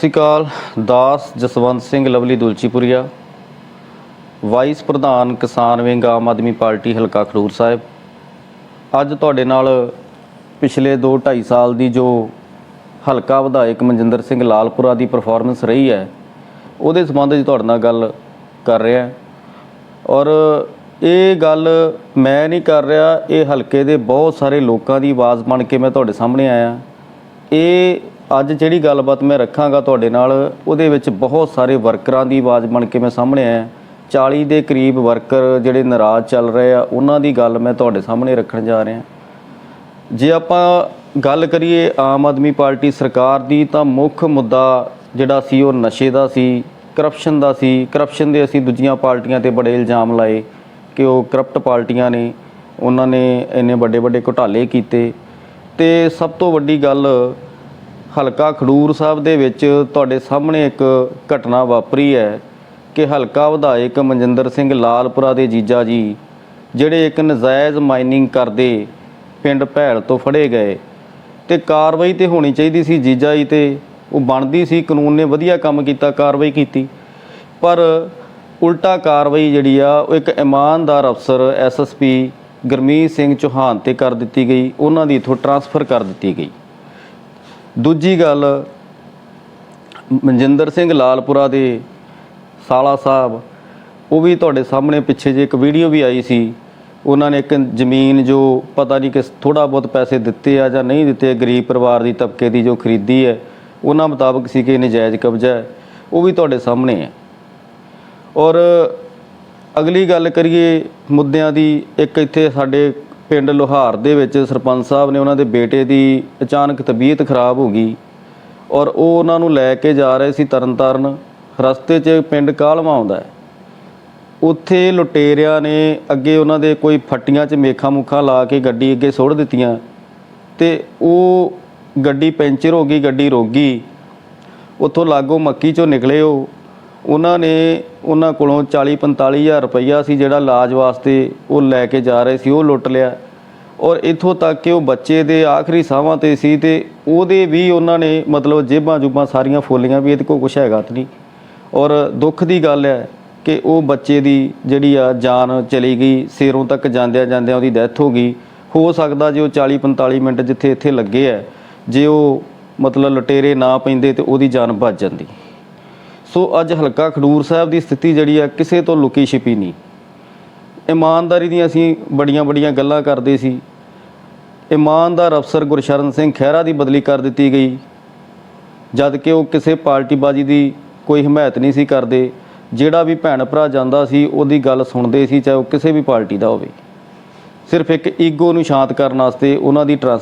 ਸ਼੍ਰੀ ਅਕਾਲ ਦਾਸ ਜਸਵੰਤ ਸਿੰਘ ਲਵਲੀ ਦੁਲਚੀਪੁਰੀਆ, ਵਾਈਸ ਪ੍ਰਧਾਨ ਕਿਸਾਨ ਵਿੰਗ ਆਮ ਆਦਮੀ ਪਾਰਟੀ ਹਲਕਾ ਖਡੂਰ ਸਾਹਿਬ। ਅੱਜ ਤੁਹਾਡੇ ਨਾਲ ਪਿਛਲੇ 2 2.5 ਸਾਲ ਦੀ ਜੋ ਹਲਕਾ ਵਿਧਾਇਕ ਮਨਜਿੰਦਰ ਸਿੰਘ ਲਾਲਪੁਰਾ ਦੀ ਪਰਫਾਰਮੈਂਸ ਰਹੀ ਹੈ, ਉਹਦੇ ਸੰਬੰਧ ਵਿੱਚ ਤੁਹਾਡੇ ਨਾਲ ਗੱਲ ਕਰ ਰਿਹਾ ਔਰ ਇਹ ਗੱਲ ਮੈਂ ਨਹੀਂ ਕਰ ਰਿਹਾ, ਇਹ ਹਲਕੇ ਦੇ ਬਹੁਤ ਸਾਰੇ ਲੋਕਾਂ ਦੀ ਆਵਾਜ਼ ਬਣ ਕੇ ਮੈਂ ਤੁਹਾਡੇ ਸਾਹਮਣੇ ਆਇਆ। ਇਹ ਅੱਜ ਜਿਹੜੀ ਗੱਲਬਾਤ ਮੈਂ ਰੱਖਾਂਗਾ ਤੁਹਾਡੇ ਨਾਲ, ਉਹਦੇ ਵਿੱਚ ਬਹੁਤ ਸਾਰੇ ਵਰਕਰਾਂ ਦੀ ਆਵਾਜ਼ ਬਣ ਕੇ ਮੈਂ ਸਾਹਮਣੇ ਆਇਆ। 40 ਦੇ ਕਰੀਬ ਵਰਕਰ ਜਿਹੜੇ ਨਾਰਾਜ਼ ਚੱਲ ਰਹੇ ਆ, ਉਹਨਾਂ ਦੀ ਗੱਲ ਮੈਂ ਤੁਹਾਡੇ ਸਾਹਮਣੇ ਰੱਖਣ ਜਾ ਰਿਹਾ। ਜੇ ਆਪਾਂ ਗੱਲ ਕਰੀਏ ਆਮ ਆਦਮੀ ਪਾਰਟੀ ਸਰਕਾਰ ਦੀ, ਤਾਂ ਮੁੱਖ ਮੁੱਦਾ ਜਿਹੜਾ ਸੀ, ਉਹ ਨਸ਼ੇ ਦਾ ਸੀ ਕਰਪਸ਼ਨ ਦਾ ਸੀ। ਕਰਪਸ਼ਨ ਦੇ ਅਸੀਂ ਦੂਜੀਆਂ ਪਾਰਟੀਆਂ ਤੇ ਬੜੇ ਇਲਜ਼ਾਮ ਲਾਏ ਕਿ ਉਹ ਕਰਪਟ ਪਾਰਟੀਆਂ ਨੇ। ਉਹਨਾਂ ਨੇ ਇੰਨੇ ਵੱਡੇ ਵੱਡੇ ਘੁਟਾਲੇ ਕੀਤੇ। ਤੇ ਸਭ ਤੋਂ ਵੱਡੀ ਗੱਲ ਹਲਕਾ ਖਡੂਰ ਸਾਹਿਬ ਦੇ ਵਿੱਚ ਤੁਹਾਡੇ ਸਾਹਮਣੇ ਇੱਕ ਘਟਨਾ ਵਾਪਰੀ ਹੈ ਕਿ ਹਲਕਾ ਵਿਧਾਇਕ ਮਨਜਿੰਦਰ ਸਿੰਘ ਲਾਲਪੁਰਾ ਦੇ ਜੀਜਾ ਜੀ, ਜਿਹੜੇ ਇੱਕ ਨਜਾਇਜ਼ ਮਾਈਨਿੰਗ ਕਰਦੇ ਪਿੰਡ ਭੈਲ ਤੋਂ ਫੜੇ ਗਏ ਤੇ ਕਾਰਵਾਈ ਤੇ ਹੋਣੀ ਚਾਹੀਦੀ ਸੀ ਜੀਜਾ ਜੀ ਤੇ ਉਹ ਬਣਦੀ ਸੀ, ਕਾਨੂੰਨ ਨੇ ਵਧੀਆ ਕੰਮ ਕੀਤਾ, ਕਾਰਵਾਈ ਕੀਤੀ। ਪਰ ਉਲਟਾ ਕਾਰਵਾਈ ਜਿਹੜੀ ਆ, ਉਹ ਇੱਕ ਇਮਾਨਦਾਰ ਅਫਸਰ ਐਸਐਸਪੀ ਗਰਮੀਤ ਸਿੰਘ ਚੌਹਾਨ ਤੇ ਕਰ ਦਿੱਤੀ ਗਈ, ਉਹਨਾਂ ਦੀ ਇਥੋਂ ਟਰਾਂਸਫਰ ਕਰ ਦਿੱਤੀ ਗਈ। ਦੂਜੀ ਗੱਲ, ਮਨਜਿੰਦਰ ਸਿੰਘ ਲਾਲਪੁਰਾ ਦੇ ਸਾਲਾ ਸਾਹਿਬ, ਉਹ ਵੀ ਤੁਹਾਡੇ ਸਾਹਮਣੇ ਪਿੱਛੇ ਜੇ ਇੱਕ ਵੀਡੀਓ ਵੀ ਆਈ ਸੀ। ਉਹਨਾਂ ਨੇ ਇੱਕ ਜ਼ਮੀਨ ਜੋ ਪਤਾ ਨਹੀਂ ਕਿ ਥੋੜਾ ਬਹੁਤ ਪੈਸੇ ਦਿੱਤੇ ਆ ਜਾਂ ਨਹੀਂ ਦਿੱਤੇ, ਗਰੀਬ ਪਰਿਵਾਰ ਦੀ ਤਬਕੇ ਦੀ ਜੋ ਖਰੀਦੀ ਹੈ, ਉਹਨਾਂ ਮੁਤਾਬਕ ਸੀ ਕਿ ਨਜਾਇਜ਼ ਕਬਜ਼ਾ ਹੈ। ਉਹ ਵੀ ਤੁਹਾਡੇ ਸਾਹਮਣੇ ਹੈ। ਔਰ ਅਗਲੀ ਗੱਲ ਕਰੀਏ ਮੁੱਦਿਆਂ ਦੀ, ਇੱਕ ਇੱਥੇ ਸਾਡੇ ਪਿੰਡ ਲੋਹਾਰ ਦੇ ਵਿੱਚ ਸਰਪੰਚ ਸਾਹਿਬ ਨੇ ਉਹਨਾਂ ਦੇ ਬੇਟੇ ਦੀ ਅਚਾਨਕ ਤਬੀਅਤ ਖਰਾਬ ਹੋ ਗਈ ਔਰ ਉਹ ਉਹਨਾਂ ਨੂੰ ਲੈ ਕੇ ਜਾ ਰਹੇ ਸੀ ਤਰਨਤਾਰਨ, ਰਸਤੇ 'ਚ ਪਿੰਡ ਕਾਲਵਾ ਆਉਂਦਾ ਹੈ। ਉੱਥੇ ਲੁਟੇਰਿਆਂ ਨੇ ਅੱਗੇ ਉਹਨਾਂ ਦੇ ਕੋਈ ਫੱਟੀਆਂ 'ਚ ਮੇਖਾਂ ਮੁਖਾਂ ਲਾ ਕੇ ਗੱਡੀ ਅੱਗੇ ਸੁੱਟ ਦਿੱਤੀਆਂ ਤੇ ਉਹ ਗੱਡੀ ਪੈਂਚਰ ਹੋ ਗਈ, ਗੱਡੀ ਰੋਗੀ ਉੱਥੋਂ ਲਾਗੋ ਮੱਕੀ 'ਚੋਂ ਨਿਕਲੇ ਉਹ। ਉਹਨਾਂ ਨੇ ਉਹਨਾਂ ਕੋਲੋਂ 40 45000 ਰੁਪਈਆ ਸੀ ਜਿਹੜਾ ਇਲਾਜ ਵਾਸਤੇ ਉਹ ਲੈ ਕੇ ਜਾ ਰਹੇ ਸੀ, ਉਹ ਲੁੱਟ ਲਿਆ। ਔਰ ਇੱਥੋਂ ਤੱਕ ਕਿ ਉਹ ਬੱਚੇ ਦੇ ਆਖਰੀ ਸਾਹਾਂ ਤੇ ਸੀ ਤੇ ਉਹਦੇ ਵੀ ਉਹਨਾਂ ਨੇ ਮਤਲਬ ਜੇਬਾਂ ਜੁਬਾਂ ਸਾਰੀਆਂ ਫੋਲੀਆਂ ਵੀ, ਇਹਦੇ ਕੋਲ ਕੁਛ ਹੈਗਾ ਤੇ ਨਹੀਂ। ਔਰ ਦੁੱਖ ਦੀ ਗੱਲ ਹੈ ਕਿ ਉਹ ਬੱਚੇ ਦੀ ਜਿਹੜੀ ਆ ਜਾਨ ਚਲੀ ਗਈ, ਸਿਰੋਂ ਤੱਕ ਜਾਂਦਿਆਂ ਜਾਂਦਿਆਂ ਉਹਦੀ ਡੈਥ ਹੋ ਗਈ। ਹੋ ਸਕਦਾ ਜੇ ਉਹ 40 45 ਮਿੰਟ ਜਿੱਥੇ ਇੱਥੇ ਲੱਗੇ ਆ ਜੇ ਉਹ ਮਤਲਬ ਲੁਟੇਰੇ ਨਾ ਪੈਂਦੇ ਤੇ ਉਹਦੀ ਜਾਨ ਬਚ ਜਾਂਦੀ। ਸੋ ਅੱਜ ਹਲਕਾ ਖਡੂਰ ਸਾਹਿਬ ਦੀ ਸਥਿਤੀ ਜਿਹੜੀ ਆ, ਕਿਸੇ ਤੋਂ ਲੁਕੀ ਛਿਪੀ ਨਹੀਂ। ਇਮਾਨਦਾਰੀ ਦੀਆਂ ਅਸੀਂ ਬੜੀਆਂ ਬੜੀਆਂ ਗੱਲਾਂ ਕਰਦੇ ਸੀ। ਇਮਾਨਦਾਰ ਅਫਸਰ ਗੁਰਸ਼ਰਨ ਸਿੰਘ ਖਹਿਰਾ ਦੀ ਬਦਲੀ ਕਰ ਦਿੱਤੀ ਗਈ। ਜਦ ਕਿ ਉਹ ਕਿਸੇ ਪਾਰਟੀਬਾਜ਼ੀ ਦੀ ਕੋਈ ਹਮਾਇਤ ਨਹੀਂ ਸੀ ਕਰਦੇ। ਜਿਹੜਾ ਵੀ ਭੈਣ ਭਰਾ ਜਾਂਦਾ ਸੀ, ਉਹਦੀ ਗੱਲ ਸੁਣਦੇ ਸੀ, ਚਾਹੇ ਉਹ ਕਿਸੇ ਵੀ ਪਾਰਟੀ ਦਾ ਹੋਵੇ। ਸਿਰਫ ਇੱਕ ਈਗੋ ਨੂੰ ਸ਼ਾਂਤ ਕਰਨ ਵਾਸਤੇ ਉਹਨਾਂ ਦੀ ਟਰਸ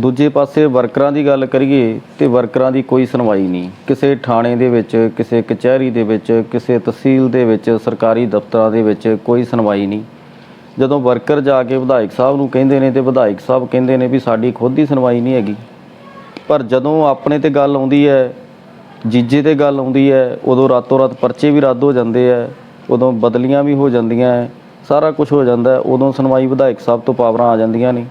ਦੂਜੇ ਪਾਸੇ ਵਰਕਰਾਂ ਦੀ ਗੱਲ ਕਰੀਏ ਤੇ ਵਰਕਰਾਂ ਦੀ ਕੋਈ ਸੁਣਵਾਈ ਨਹੀਂ। ਕਿਸੇ ਥਾਣੇ ਦੇ ਵਿੱਚ, ਕਿਸੇ ਕਚਹਿਰੀ ਦੇ ਵਿੱਚ, ਕਿਸੇ ਤਹਿਸੀਲ ਦੇ ਵਿੱਚ, ਸਰਕਾਰੀ ਦਫ਼ਤਰਾਂ ਦੇ ਵਿੱਚ ਕੋਈ ਸੁਣਵਾਈ ਨਹੀਂ। ਜਦੋਂ ਵਰਕਰ ਜਾ ਕੇ ਵਿਧਾਇਕ ਸਾਹਿਬ ਨੂੰ ਕਹਿੰਦੇ ਨੇ ਤੇ ਵਿਧਾਇਕ ਸਾਹਿਬ ਕਹਿੰਦੇ ਨੇ ਵੀ ਸਾਡੀ ਖੁਦ ਦੀ ਸੁਣਵਾਈ ਨਹੀਂ ਹੈਗੀ। ਪਰ ਜਦੋਂ ਆਪਣੇ ਤੇ ਗੱਲ ਆਉਂਦੀ ਹੈ, ਜੀਜੇ ਤੇ ਗੱਲ ਆਉਂਦੀ ਹੈ, ਉਦੋਂ ਰਾਤੋਂ ਰਾਤ ਪਰਚੇ ਵੀ ਰੱਦ ਹੋ ਜਾਂਦੇ ਆ ਉਦੋਂ ਬਦਲੀਆਂ ਵੀ ਹੋ ਜਾਂਦੀਆਂ ਸਾਰਾ ਕੁਝ ਹੋ ਜਾਂਦਾ ਉਦੋਂ ਸੁਣਵਾਈ ਵਿਧਾਇਕ ਸਾਹਿਬ ਤੋਂ ਪਾਵਰਾਂ ਆ ਜਾਂਦੀਆਂ ਨੇ।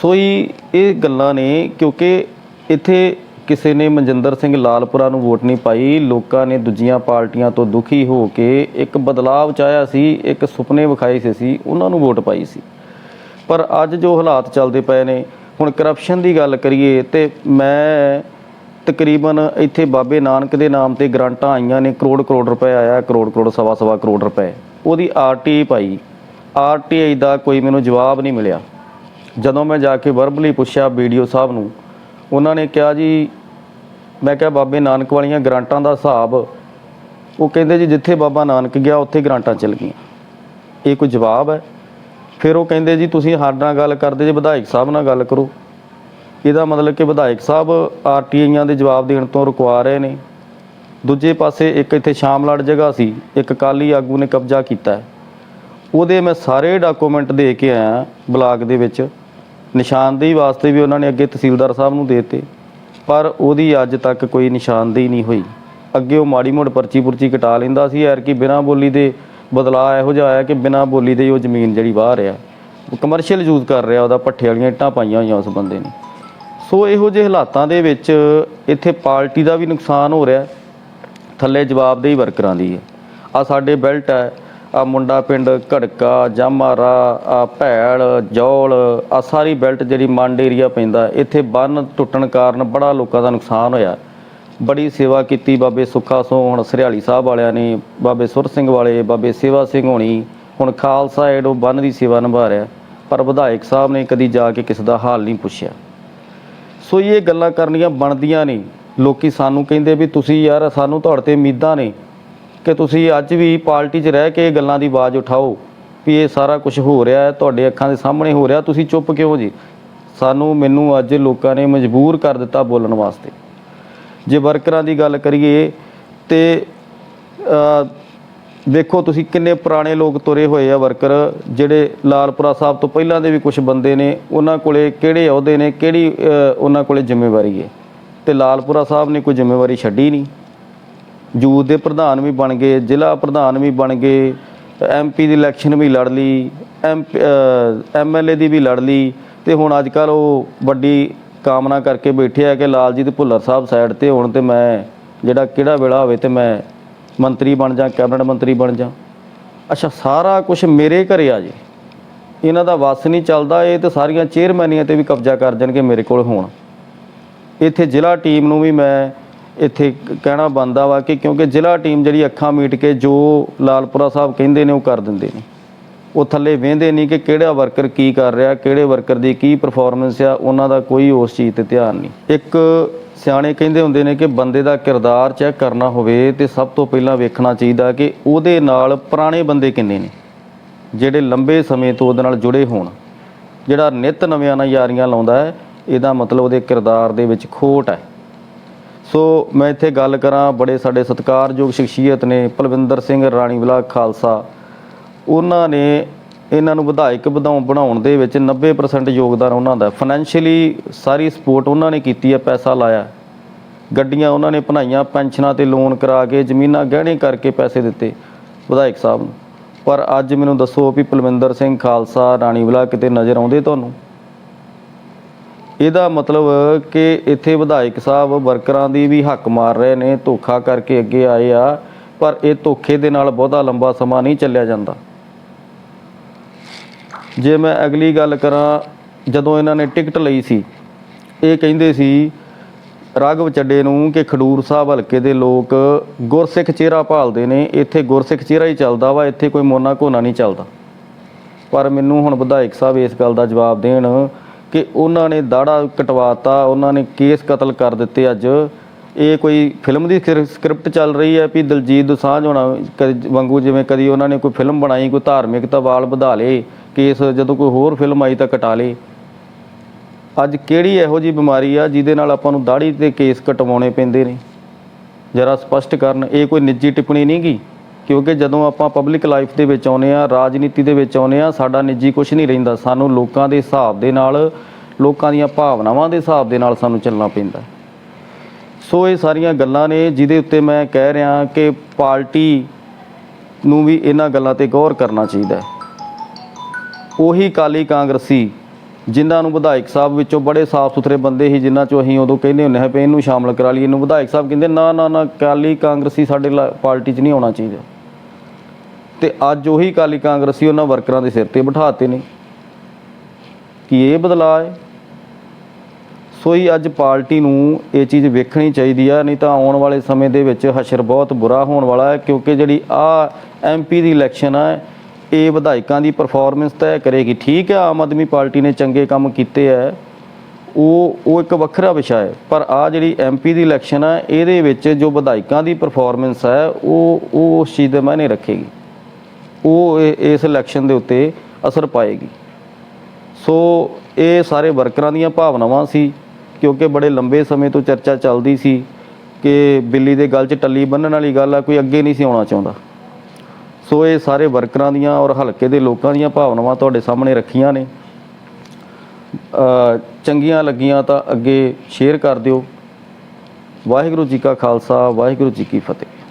ਸੋ ਹੀ ਇਹ ਗੱਲਾਂ ਨੇ ਕਿਉਂਕਿ ਇੱਥੇ ਕਿਸੇ ਨੇ ਮਨਜਿੰਦਰ ਸਿੰਘ ਲਾਲਪੁਰਾ ਨੂੰ ਵੋਟ ਨਹੀਂ ਪਾਈ, ਲੋਕਾਂ ਨੇ ਦੂਜੀਆਂ ਪਾਰਟੀਆਂ ਤੋਂ ਦੁਖੀ ਹੋ ਕੇ ਇੱਕ ਬਦਲਾਅ ਚਾਹਿਆ ਸੀ, ਇੱਕ ਸੁਪਨੇ ਵਿਖਾਏ ਸੀ ਸੀ, ਉਹਨਾਂ ਨੂੰ ਵੋਟ ਪਾਈ ਸੀ। ਪਰ ਅੱਜ ਜੋ ਹਾਲਾਤ ਚੱਲਦੇ ਪਏ ਨੇ, ਹੁਣ ਕਰਪਸ਼ਨ ਦੀ ਗੱਲ ਕਰੀਏ ਤੇ ਮੈਂ ਤਕਰੀਬਨ ਇੱਥੇ ਬਾਬੇ ਨਾਨਕ ਦੇ ਨਾਮ ਤੇ ਗ੍ਰਾਂਟਾਂ ਆਈਆਂ ਨੇ, ਕਰੋੜ ਕਰੋੜ ਰੁਪਏ ਆਇਆ, ਕਰੋੜ ਕਰੋੜ, ਸਵਾ ਸਵਾ ਕਰੋੜ ਰੁਪਏ। ਉਹਦੀ ਆਰਟੀਆਈ ਪਾਈ। ਆਰਟੀਆਈ ਦਾ ਕੋਈ ਮੈਨੂੰ ਜਵਾਬ ਨਹੀਂ ਮਿਲਿਆ। ਜਦੋਂ ਮੈਂ ਜਾ ਕੇ ਵਰਬਲੀ ਪੁੱਛਿਆ ਵੀਡੀਓ ਸਾਹਿਬ ਨੂੰ, ਉਹਨਾਂ ਨੇ ਕਿਹਾ ਜੀ, ਮੈਂ ਕਿਹਾ ਬਾਬੇ ਨਾਨਕ ਵਾਲੀਆਂ ਗ੍ਰਾਂਟਾਂ ਦਾ ਹਿਸਾਬ, ਉਹ ਕਹਿੰਦੇ ਜੀ ਜਿੱਥੇ ਬਾਬਾ ਨਾਨਕ ਗਿਆ, ਉੱਥੇ ਗ੍ਰਾਂਟਾਂ ਚੱਲ ਗਈਆਂ। ਇਹ ਕੋਈ ਜਵਾਬ ਹੈ? ਫਿਰ ਉਹ ਕਹਿੰਦੇ ਜੀ, ਤੁਸੀਂ ਸਾਡੇ ਨਾਲ ਗੱਲ ਕਰਦੇ ਜੇ, ਵਿਧਾਇਕ ਸਾਹਿਬ ਨਾਲ ਗੱਲ ਕਰੋ। ਇਹਦਾ ਮਤਲਬ ਕਿ ਵਿਧਾਇਕ ਸਾਹਿਬ ਆਰਟੀਆਈਆਂ ਦੇ ਜਵਾਬ ਦੇਣ ਤੋਂ ਰੁਕਵਾ ਰਹੇ ਨੇ। ਦੂਜੇ ਪਾਸੇ ਇੱਕ ਇੱਥੇ ਸ਼ਾਮਲਾੜ ਜਗ੍ਹਾ ਸੀ, ਇੱਕ ਕਾਲੀ ਆਗੂ ਨੇ ਕਬਜ਼ਾ ਕੀਤਾ। ਉਹਦੇ ਮੈਂ ਸਾਰੇ ਡਾਕੂਮੈਂਟ ਦੇ ਕੇ ਆਇਆ ਬਲਾਕ ਦੇ ਵਿੱਚ। ਨਿਸ਼ਾਨਦੇਹੀ ਵਾਸਤੇ ਵੀ ਉਹਨਾਂ ਨੇ ਅੱਗੇ ਤਹਿਸੀਲਦਾਰ ਸਾਹਿਬ ਨੂੰ ਦੇਤੇ, ਪਰ ਉਹਦੀ ਅੱਜ ਤੱਕ ਕੋਈ ਨਿਸ਼ਾਨਦੇਹੀ ਨਹੀਂ ਹੋਈ। ਅੱਗੇ ਉਹ ਮਾੜੀ ਮੋੜ ਪਰਚੀ ਪੁਰਚੀ ਕਟਾ ਲੈਂਦਾ ਸੀ ਯਾਰ ਕਿ ਬਿਨਾਂ ਬੋਲੀ ਦੇ ਬਦਲਾਅ ਇਹੋ ਜਿਹਾ ਆਇਆ ਕਿ ਬਿਨਾਂ ਬੋਲੀ ਦੇ ਹੀ ਉਹ ਜ਼ਮੀਨ ਜਿਹੜੀ ਬਾਹਰ ਆ ਕਮਰਸ਼ੀਅਲ ਯੂਜ਼ ਕਰ ਰਿਹਾ, ਉਹਦਾ ਪੱਠੇ ਵਾਲੀਆਂ ਇੱਟਾਂ ਪਾਈਆਂ ਹੋਈਆਂ ਉਸ ਬੰਦੇ ਨੇ। ਸੋ ਇਹੋ ਜਿਹੇ ਹਾਲਾਤਾਂ ਦੇ ਵਿੱਚ ਇੱਥੇ ਪਾਰਟੀ ਦਾ ਵੀ ਨੁਕਸਾਨ ਹੋ ਰਿਹਾ, ਥੱਲੇ ਜਵਾਬਦੇਹੀ ਵਰਕਰਾਂ ਦੀ ਹੈ ਆ ਸਾਡੇ ਬੈਲਟ ਹੈ ਆ ਮੁੰਡਾ ਪਿੰਡ ਘੜਕਾ, ਜਾਮਾਰਾ, ਆ ਭੈਲ, ਜੌਲ, ਆ ਸਾਰੀ ਬੈਲਟ ਜਿਹੜੀ ਮੰਡ ਏਰੀਆ ਪੈਂਦਾ, ਇੱਥੇ ਬੰਨ ਟੁੱਟਣ ਕਾਰਨ ਬੜਾ ਲੋਕਾਂ ਦਾ ਨੁਕਸਾਨ ਹੋਇਆ। ਬੜੀ ਸੇਵਾ ਕੀਤੀ ਬਾਬੇ ਸੁੱਖਾ ਸੋ, ਹੁਣ ਸਰਿਆਲੀ ਸਾਹਿਬ ਵਾਲਿਆਂ ਨੇ, ਬਾਬੇ ਸੁਰ ਸਿੰਘ ਵਾਲੇ, ਬਾਬੇ ਸੇਵਾ ਸਿੰਘ ਹੋਣੀ, ਹੁਣ ਖਾਲਸਾ ਏਡ ਉਹ ਬੰਨ ਦੀ ਸੇਵਾ ਨਿਭਾ ਰਿਹਾ, ਪਰ ਵਿਧਾਇਕ ਸਾਹਿਬ ਨੇ ਕਦੀ ਜਾ ਕੇ ਕਿਸੇ ਦਾ ਹਾਲ ਨਹੀਂ ਪੁੱਛਿਆ। ਸੋ ਇਹ ਗੱਲਾਂ ਕਰਨੀਆਂ ਬਣਦੀਆਂ ਨਹੀਂ ਲੋਕੀ ਸਾਨੂੰ ਕਹਿੰਦੇ ਵੀ ਤੁਸੀਂ ਯਾਰ ਸਾਨੂੰ ਤੁਹਾਡੇ ਤੇ ਉਮੀਦਾਂ ਨੇ। ਕਿ ਤੁਸੀਂ ਅੱਜ ਵੀ ਪਾਰਟੀ 'ਚ ਰਹਿ ਕੇ ਇਹ ਗੱਲਾਂ ਦੀ ਆਵਾਜ਼ ਉਠਾਓ ਵੀ ਇਹ ਸਾਰਾ ਕੁਝ ਹੋ ਰਿਹਾ ਹੈ, ਤੁਹਾਡੇ ਅੱਖਾਂ ਦੇ ਸਾਹਮਣੇ ਹੋ ਰਿਹਾ, ਤੁਸੀਂ ਚੁੱਪ ਕਿਉਂ ਜੀ? ਸਾਨੂੰ, ਮੈਨੂੰ ਅੱਜ ਲੋਕਾਂ ਨੇ ਮਜਬੂਰ ਕਰ ਦਿੱਤਾ ਬੋਲਣ ਵਾਸਤੇ। ਜੇ ਵਰਕਰਾਂ ਦੀ ਗੱਲ ਕਰੀਏ ਤੇ ਦੇਖੋ ਤੁਸੀਂ ਕਿੰਨੇ ਪੁਰਾਣੇ ਲੋਕ ਤੁਰੇ ਹੋਏ ਆ ਵਰਕਰ, ਜਿਹੜੇ ਲਾਲਪੁਰਾ ਸਾਹਿਬ ਤੋਂ ਪਹਿਲਾਂ ਦੇ ਵੀ ਕੁਝ ਬੰਦੇ ਨੇ, ਉਹਨਾਂ ਕੋਲੇ ਕਿਹੜੇ ਅਹੁਦੇ ਨੇ, ਕਿਹੜੀ ਉਹਨਾਂ ਕੋਲੇ ਜ਼ਿੰਮੇਵਾਰੀ ਹੈ? ਤੇ ਲਾਲਪੁਰਾ ਸਾਹਿਬ ਨੇ ਕੋਈ ਜ਼ਿੰਮੇਵਾਰੀ ਛੱਡੀ ਨਹੀਂ। ਯੂਥ ਦੇ ਪ੍ਰਧਾਨ ਵੀ ਬਣ ਗਏ, ਜ਼ਿਲ੍ਹਾ ਪ੍ਰਧਾਨ ਵੀ ਬਣ ਗਏ ਐਮਪੀ ਦੀ ਇਲੈਕਸ਼ਨ ਵੀ ਲੜ ਲਈ ਐਮਐਲਏ ਦੀ ਵੀ ਲੜ ਲਈ ਤੇ ਹੁਣ ਅੱਜ ਕੱਲ ਉਹ ਵੱਡੀ ਕਾਮਨਾ ਕਰਕੇ ਬੈਠੇ ਆ ਕਿ ਲਾਲਜੀਤ ਭੁੱਲਰ ਸਾਹਿਬ ਸਾਈਡ ਤੇ ਹੋਣ ਤੇ ਮੈਂ ਜਿਹੜਾ ਕਿਹੜਾ ਵੇਲਾ ਹੋਵੇ ਤੇ ਮੈਂ ਮੰਤਰੀ ਬਣ ਜਾ ਕੈਬਨਿਟ ਮੰਤਰੀ ਬਣ ਜਾ। ਅੱਛਾ, ਸਾਰਾ ਕੁਝ ਮੇਰੇ ਘਰੇ ਆ ਜੇ। ਇਹਨਾਂ ਦਾ ਵਸ ਨਹੀਂ ਚੱਲਦਾ, ਇਹ ਤੇ ਸਾਰੀਆਂ ਚੇਅਰਮੈਨੀਆਂ ਤੇ ਵੀ ਕਬਜ਼ਾ ਕਰ ਜਾਣਗੇ ਮੇਰੇ ਕੋਲ ਹੋਣ। ਇੱਥੇ ਜ਼ਿਲ੍ਹਾ ਟੀਮ ਨੂੰ ਵੀ ਮੈਂ ਇੱਥੇ ਕਹਿਣਾ ਬੰਦਾ ਵਾ ਕਿ ਕਿਉਂਕਿ ਜ਼ਿਲ੍ਹਾ ਟੀਮ ਜਿਹੜੀ ਅੱਖਾਂ ਮੀਟ ਕੇ ਜੋ ਲਾਲਪੁਰਾ ਸਾਹਿਬ ਕਹਿੰਦੇ ਨੇ ਉਹ ਕਰ ਦਿੰਦੇ ਨੇ। ਉਹ ਥੱਲੇ ਵੇਂਦੇ ਨਹੀਂ ਕਿ ਕਿਹੜਾ ਵਰਕਰ ਕੀ ਕਰ ਰਿਹਾ, ਕਿਹੜੇ ਵਰਕਰ ਦੀ ਕੀ ਪਰਫਾਰਮੈਂਸ ਆ, ਉਹਨਾਂ ਦਾ ਕੋਈ ਉਸ ਚੀਜ਼ ਤੇ ਧਿਆਨ ਨਹੀਂ। ਇੱਕ ਸਿਆਣੇ ਕਹਿੰਦੇ ਹੁੰਦੇ ਨੇ ਕਿ ਬੰਦੇ ਦਾ ਕਿਰਦਾਰ ਚੈੱਕ ਕਰਨਾ ਹੋਵੇ ਤੇ ਸਭ ਤੋਂ ਪਹਿਲਾਂ ਵੇਖਣਾ ਚਾਹੀਦਾ ਕਿ ਉਹਦੇ ਨਾਲ ਪੁਰਾਣੇ ਬੰਦੇ ਕਿੰਨੇ ਨੇ, ਜਿਹੜੇ ਲੰਬੇ ਸਮੇਂ ਤੋਂ ਉਹਦੇ ਨਾਲ ਜੁੜੇ ਹੋਣ। ਜਿਹੜਾ ਨਿਤ ਨਵਿਆਂ ਨਾਲ ਯਾਰੀਆਂ ਲਾਉਂਦਾ ਹੈ, ਇਹਦਾ ਮਤਲਬ ਉਹਦੇ ਕਿਰਦਾਰ ਦੇ ਵਿੱਚ ਖੋਟ ਹੈ। ਸੋ ਮੈਂ ਇੱਥੇ ਗੱਲ ਕਰਾਂ ਬੜੇ ਸਾਡੇ ਸਤਿਕਾਰਯੋਗ ਸ਼ਖਸੀਅਤ ਨੇ ਪਲਵਿੰਦਰ ਸਿੰਘ ਰਾਣੀਵਾਲਾ ਖਾਲਸਾ। ਉਹਨਾਂ ਨੇ ਇਹਨਾਂ ਨੂੰ ਵਿਧਾਇਕ ਵਧਾਉਣ ਬਣਾਉਣ ਦੇ ਵਿੱਚ 90% ਯੋਗਦਾਨ ਉਹਨਾਂ ਦਾ। ਫਾਈਨੈਂਸ਼ੀਅਲੀ ਸਾਰੀ ਸਪੋਰਟ ਉਹਨਾਂ ਨੇ ਕੀਤੀ ਹੈ, ਪੈਸਾ ਲਾਇਆ। ਗੱਡੀਆਂ ਉਹਨਾਂ ਨੇ ਬਣਾਈਆਂ ਪੈਨਸ਼ਨਾਂ ਤੇ ਲੋਨ ਕਰਾ ਕੇ, ਜ਼ਮੀਨਾਂ ਗਹਿਣੇ ਕਰਕੇ ਪੈਸੇ ਦਿੱਤੇ ਵਿਧਾਇਕ ਸਾਹਿਬ ਨੂੰ। ਪਰ ਅੱਜ ਮੈਨੂੰ ਦੱਸੋ ਵੀ ਪਲਵਿੰਦਰ ਸਿੰਘ ਖਾਲਸਾ ਰਾਣੀਵਾਲਾ ਕਿਤੇ ਨਜ਼ਰ ਆਉਂਦੇ ਤੁਹਾਨੂੰ? ਇਹਦਾ ਮਤਲਬ ਕਿ ਇੱਥੇ ਵਿਧਾਇਕ ਸਾਹਿਬ ਵਰਕਰਾਂ ਦੀ ਵੀ ਹੱਕ ਮਾਰ ਰਹੇ ਨੇ, ਧੋਖਾ ਕਰਕੇ ਅੱਗੇ ਆਏ ਆ, ਪਰ ਇਹ ਧੋਖੇ ਦੇ ਨਾਲ ਬਹੁਤਾ ਲੰਬਾ ਸਮਾਂ ਨਹੀਂ ਚੱਲਿਆ ਜਾਂਦਾ। ਜੇ ਮੈਂ ਅਗਲੀ ਗੱਲ ਕਰਾਂ, ਜਦੋਂ ਇਹਨਾਂ ਨੇ ਟਿਕਟ ਲਈ ਸੀ, ਇਹ ਕਹਿੰਦੇ ਸੀ, ਰਾਘਵ ਚੱਡੇ ਨੂੰ ਕਿ ਖਡੂਰ ਸਾਹਿਬ ਹਲਕੇ ਦੇ ਲੋਕ ਗੁਰਸਿੱਖ ਚਿਹਰਾ ਭਾਲਦੇ ਨੇ, ਇੱਥੇ ਗੁਰਸਿੱਖ ਚਿਹਰਾ ਹੀ ਚੱਲਦਾ ਵਾ, ਇੱਥੇ ਕੋਈ ਮੋਨਾ ਕੋਨਾ ਨਹੀਂ ਚੱਲਦਾ। ਪਰ ਮੈਨੂੰ ਹੁਣ ਵਿਧਾਇਕ ਸਾਹਿਬ ਇਸ ਗੱਲ ਦਾ ਜਵਾਬ ਦੇਣ ਕਿ ਉਹਨਾਂ ਨੇ ਦਾੜਾ ਕਟਵਾਤਾ, ਉਹਨਾਂ ਨੇ ਕੇਸ ਕਤਲ ਕਰ ਦਿੱਤੇ ਅੱਜ। ਇਹ ਕੋਈ ਫਿਲਮ ਦੀ ਸਕ੍ਰਿ- ਸਕ੍ਰਿਪਟ ਚੱਲ ਰਹੀ ਹੈ ਵੀ ਦਲਜੀਤ ਦੋਸਾਂਝ ਹੋਣਾ ਕਦੀ ਵਾਂਗੂ ਜਿਵੇਂ ਕਦੀ ਉਹਨਾਂ ਨੇ ਕੋਈ ਫਿਲਮ ਬਣਾਈ, ਕੋਈ ਧਾਰਮਿਕਤਾ ਵਾਲ ਵਧਾ ਲੇ ਕੇਸ ਜਦੋਂ ਕੋਈ ਹੋਰ ਫਿਲਮ ਆਈ ਤਾਂ ਕਟਾ ਲੇ ਅੱਜ ਕਿਹੜੀ ਇਹੋ ਜੀ ਬਿਮਾਰੀ ਆ ਜਿਹਦੇ ਨਾਲ ਆਪਾਂ ਨੂੰ ਦਾੜੀ ਤੇ ਕੇਸ ਕਟਵਾਉਣੇ ਪੈਂਦੇ ਨੇ? ਜਰਾ ਸਪਸ਼ਟ ਕਰਨ, ਇਹ ਕੋਈ ਨਿੱਜੀ ਟਿੱਪਣੀ ਨਹੀਂ ਗੀ? ਕਿਉਂਕਿ ਜਦੋਂ ਆਪਾਂ ਪਬਲਿਕ ਲਾਈਫ ਦੇ ਵਿੱਚ ਆਉਨੇ ਆ ਰਾਜਨੀਤੀ ਦੇ ਵਿੱਚ ਆਉਨੇ ਆ ਸਾਡਾ ਨਿੱਜੀ ਕੁਝ ਨਹੀਂ ਰਹਿੰਦਾ। ਸਾਨੂੰ ਲੋਕਾਂ ਦੇ ਹਿਸਾਬ ਦੇ ਨਾਲ ਲੋਕਾਂ ਦੀਆਂ ਭਾਵਨਾਵਾਂ ਦੇ ਹਿਸਾਬ ਦੇ ਨਾਲ ਸਾਨੂੰ ਚੱਲਣਾ ਪੈਂਦਾ। ਸੋ ਇਹ ਸਾਰੀਆਂ ਗੱਲਾਂ ਨੇ ਜਿਹਦੇ ਉੱਤੇ ਮੈਂ ਕਹਿ ਰਿਹਾ ਕਿ ਪਾਰਟੀ ਨੂੰ ਵੀ ਇਹਨਾਂ ਗੱਲਾਂ ਤੇ ਗੌਰ ਕਰਨਾ ਚਾਹੀਦਾ ਹੈ। ਉਹੀ ਕਾਲੀ ਕਾਂਗਰਸੀ, ਜਿਨ੍ਹਾਂ ਨੂੰ ਵਿਧਾਇਕ ਸਾਹਿਬ ਵਿੱਚੋਂ ਬੜੇ ਸਾਫ਼ ਸੁਥਰੇ ਬੰਦੇ ਸੀ, ਜਿਨ੍ਹਾਂ ਚੋਂ ਅਸੀਂ ਉਦੋਂ ਕਹਿੰਦੇ ਹੁੰਦੇ ਹਾਂ ਵੀ ਇਹਨੂੰ ਸ਼ਾਮਲ ਕਰਾ ਲਈਏ। ਇਹਨੂੰ ਵਿਧਾਇਕ ਸਾਹਿਬ ਕਹਿੰਦੇ, ਨਾ ਨਾ ਨਾ ਕਾਲੀ ਕਾਂਗਰਸੀ ਸਾਡੇ ਲਾ- ਪਾਰਟੀ 'ਚ ਨਹੀਂ ਆਉਣਾ ਚਾਹੀਦਾ। ਤੇ ਅੱਜ ਉਹੀ ਕਾਲੀ ਕਾਂਗਰਸੀ ਉਹਨਾਂ ਵਰਕਰਾਂ ਦੇ ਸਿਰ ਤੇ ਬਿਠਾਤੇ ਨੇ। ਕੀ ਇਹ ਬਦਲਾਅ ਹੈ। ਸੋ ਹੀ ਅੱਜ ਪਾਰਟੀ ਨੂੰ ਇਹ ਚੀਜ਼ ਵੇਖਣੀ ਚਾਹੀਦੀ ਆ, ਨਹੀਂ ਤਾਂ ਆਉਣ ਵਾਲੇ ਸਮੇਂ ਦੇ ਵਿੱਚ ਹਸ਼ਰ ਬਹੁਤ ਬੁਰਾ ਹੋਣ ਵਾਲਾ ਹੈ, ਕਿਉਂਕਿ ਜਿਹੜੀ ਆ ਐਮਪੀ ਦੀ ਇਲੈਕਸ਼ਨ ਹੈ ਇਹ ਵਿਧਾਇਕਾਂ ਦੀ ਪਰਫਾਰਮੈਂਸ ਤੈਅ ਕਰੇਗੀ। ਠੀਕ ਹੈ, ਆਮ ਆਦਮੀ ਪਾਰਟੀ ਨੇ ਚੰਗੇ ਕੰਮ ਕੀਤੇ ਹੈ ਉਹ ਉਹ ਇੱਕ ਵੱਖਰਾ ਵਿਸ਼ਾ ਹੈ, ਪਰ ਆ ਜਿਹੜੀ ਐਮਪੀ ਦੀ ਇਲੈਕਸ਼ਨ ਹੈ ਇਹਦੇ ਵਿੱਚ ਜੋ ਵਿਧਾਇਕਾਂ ਦੀ ਪਰਫਾਰਮੈਂਸ ਹੈ ਉਹ ਉਹ ਉਸ ਚੀਜ਼ ਦੇ ਮਾਇਨੇ ਰੱਖੇਗੀ। ਉਹ ਇਹ- ਇਸ ਇਲੈਕਸ਼ਨ ਦੇ ਉੱਤੇ ਅਸਰ ਪਾਏਗੀ। ਸੋ ਇਹ ਸਾਰੇ ਵਰਕਰਾਂ ਦੀਆਂ ਭਾਵਨਾਵਾਂ ਸੀ, ਕਿਉਂਕਿ ਬੜੇ ਲੰਬੇ ਸਮੇਂ ਤੋਂ ਚਰਚਾ ਚੱਲਦੀ ਸੀ ਕਿ ਬਿੱਲੀ ਦੇ ਗਲ 'ਚ ਟੱਲੀ ਬੰਨਣ ਵਾਲੀ ਗੱਲ ਆ, ਕੋਈ ਅੱਗੇ ਨਹੀਂ ਸੀ ਆਉਣਾ ਚਾਹੁੰਦਾ। ਸੋ ਇਹ ਸਾਰੇ ਵਰਕਰਾਂ ਦੀਆਂ ਔਰ ਹਲਕੇ ਦੇ ਲੋਕਾਂ ਦੀਆਂ ਭਾਵਨਾਵਾਂ ਤੁਹਾਡੇ ਸਾਹਮਣੇ ਰੱਖੀਆਂ ਨੇ। ਚੰਗੀਆਂ ਲੱਗੀਆਂ ਤਾਂ ਅੱਗੇ ਸ਼ੇਅਰ ਕਰ ਦਿਓ। ਵਾਹਿਗੁਰੂ ਜੀ ਕਾ ਖਾਲਸਾ, ਵਾਹਿਗੁਰੂ ਜੀ ਕੀ ਫਤਿਹ।